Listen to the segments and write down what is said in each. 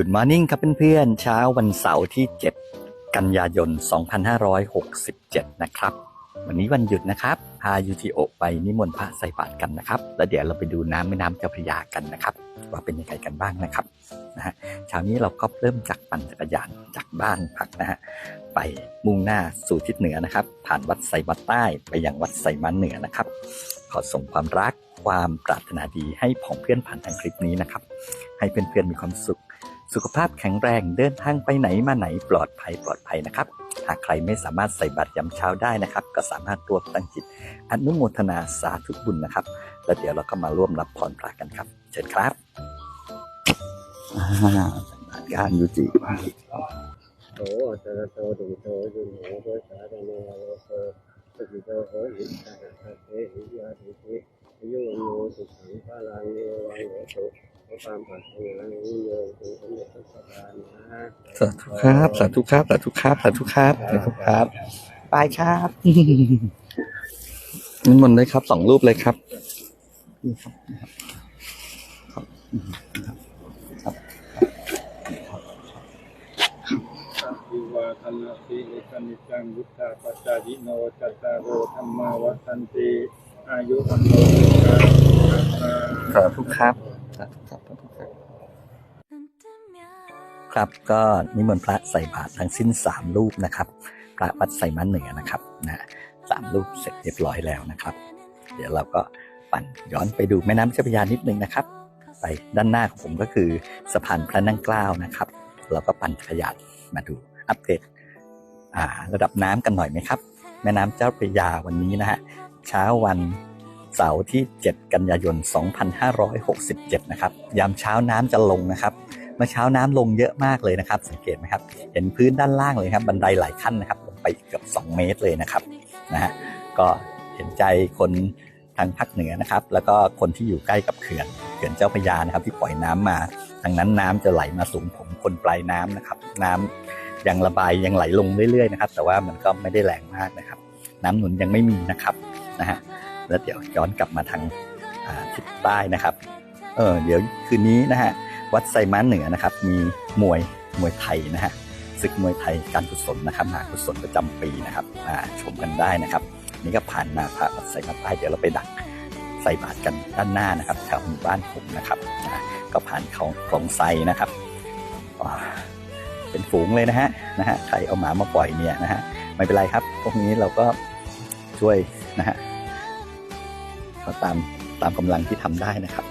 Good Morning ครับเพื่อนๆเช้าวันเสาร์ที่ 7 กันยายน 2567 นะครับ วันนี้วันหยุดนะครับ พายูทีโอไปนิมนต์พระใส่บาตรกันนะครับ แล้วเดี๋ยวเราไปดูน้ำแม่น้ำเจ้าพระยากันนะครับ ว่าเป็นยังไงกันบ้างนะครับนะฮะเช้านี้เราก็เริ่มจากปั่นจักรยานจากบ้านพักนะฮะไปมุ่งหน้าสู่ทิศเหนือนะครับ ผ่านวัดไซมัดใต้ไปยังวัดไซมันเหนือนะครับ ขอส่งความรักความปรารถนาดีให้ผองเพื่อนผ่านทางคลิปนี้นะครับ ให้เพื่อนๆมีความสุข สุขภาพแข็งแรงเดินทางไปไหนมาไหนปลอดภัยปลอดภัยนะครับ หากใครไม่สามารถใส่บาตรยำเช้าได้นะครับ ก็สามารถร่วมตั้งจิต อนุโมทนาสาธุบุญนะครับ แล้วเดี๋ยวเราก็มาร่วมรับพรพระกันครับ เชิญครับอ่าใส่บาตรการยูจิโตอัตระโตดุโตยุโหโตสาธโนโลโกสุขิโตโหหิตาสัพเพหิยาติทิยุโนสุขังพาลังเยวังโหตุขอ ความปรารถนานิยมเป็นสมเด็จพระสัมมาธสาธุครับ สาธุครับ สาธุครับ สาธุครับ สาธุครับ ไปครับนิมนต์เลยครับสองรูปเลยครับนี่ครับครับครับิวาทนาสิเอกนิจังวุฒาปัจจายิโนจัตตาโอธรรมาวัฏันติอายุวันโนสุขังภะสาธุครับ ครับสาธุครับครับก็นิมนต์พระใส่บาตรทั้งสิ้น3รูปนะครับ พระวัดไซมันเหนือนะครับนะสามรูปเสร็จเรียบร้อยแล้วนะครับ เดี๋ยวเราก็ปั่นย้อนไปดูแม่น้ำเจ้าพระยานิดนึงนะครับ ไปด้านหน้าของผมก็คือสะพานพระนั่งเกล้านะครับ เราก็ปั่นจักรยานมาดูอัปเดตระดับน้ำกันหน่อยไหมครับ แม่น้ำเจ้าพระยาวันนี้นะฮะเช้าวัน เสาร์ที่ 7 กันยายน 2567 นะครับ ยามเช้าน้ำจะลงนะครับ เมื่อเช้าน้ำลงเยอะมากเลยนะครับ สังเกตไหมครับ เห็นพื้นด้านล่างเลยครับ บันไดหลายขั้นนะครับลงไปเกือบ 2 เมตรเลยนะครับ นะฮะ ก็เห็นใจคนทางภาคเหนือนะครับ แล้วก็คนที่อยู่ใกล้กับเขื่อน เขื่อนเจ้าพระยานะครับ ที่ปล่อยน้ำมา ดังนั้นน้ำจะไหลมาสูงผมคนปลายน้ำนะครับ น้ำยังระบายยังไหลลงเรื่อยๆนะครับ แต่ว่ามันก็ไม่ได้แรงมากนะครับ น้ำหนุนยังไม่มีนะครับ นะฮะ แล้วเดี๋ยวย้อนกลับมาทางทิศใต้นะครับ เออเดี๋ยวคืนนี้นะฮะวัดไซม้าเหนือนะครับ มีมวยมวยไทยนะฮะศึกมวยไทยการกุศลนะครับมหากุศลประจำปีนะครับมาชมกันได้นะครับ นี่ก็ผ่านมาพระวัดไซม้าใต้เดี๋ยวเราไปดักใส่บาตรกันด้านหน้านะครับแถวหมู่บ้านผมนะครับก็ผ่านเขาคลองไซนะครับว้าเป็นฝูงเลยนะฮะนะฮะใครเอาหมามาปล่อยเนี่ยนะฮะไม่เป็นไรครับ พวกนี้เราก็ช่วยนะฮะ ก็ตามตามกำลังที่ทำได้นะครับ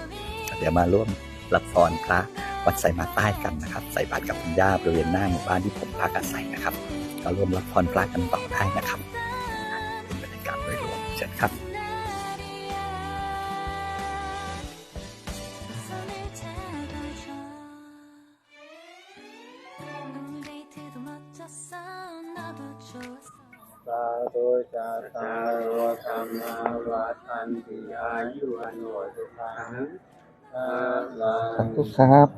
เดี๋ยวมาร่วมรับพรพระวัดไซมาใต้กันนะครับ ใส่บาตรกับคุณย่าบริเวณหน้าหมู่บ้านที่ผมพักอาศัยนะครับ ก็ร่วมรับพรพระกันต่อได้นะครับเป็นบรรยากาศโดยรวมเชิญครับ สาธุจัตาโอธรรมาวัฏันติอายุวันโนสุขังพาลังครับ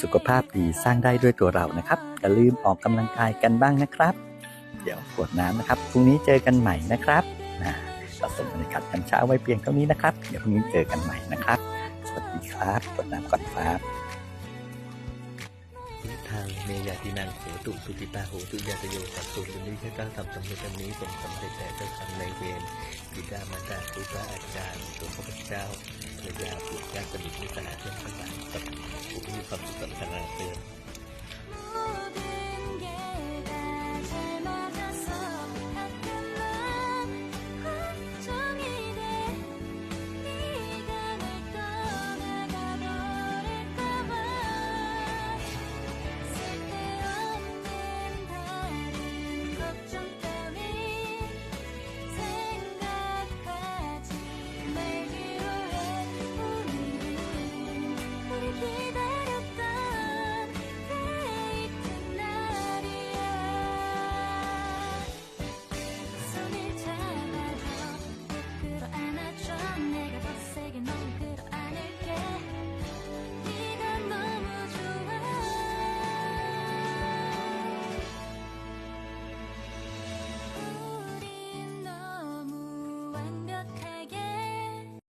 สุขภาพดีสร้างได้ด้วยตัวเรานะครับอย่าลืมออกกำลังกายกันบ้างนะครับ เดี๋ยวกวดน้ำนะครับพรุ่งนี้เจอกันใหม่นะครับนะเราส่งบรรยากาศกันเช้าไว้เพียงเท่านี้นะครับ เดี๋ยวพรุ่งนี้เจอกันใหม่นะครับ สวัสดีครับกวดน้ำก่อนครับ ทางเมยาตินังโหตุสุติตาโหตุยาตโยสัตสุลุนิเชตาสัมสัมเมตันนี้ผลสำเร็จแต่เจ้ากรรมในเวรบิดามารดาครูบาอาจารย์ตัวพระเจ้าภรรยาผู้ญาติสนิทมิสหาเพื่อนสหายกับผู้มีความสุข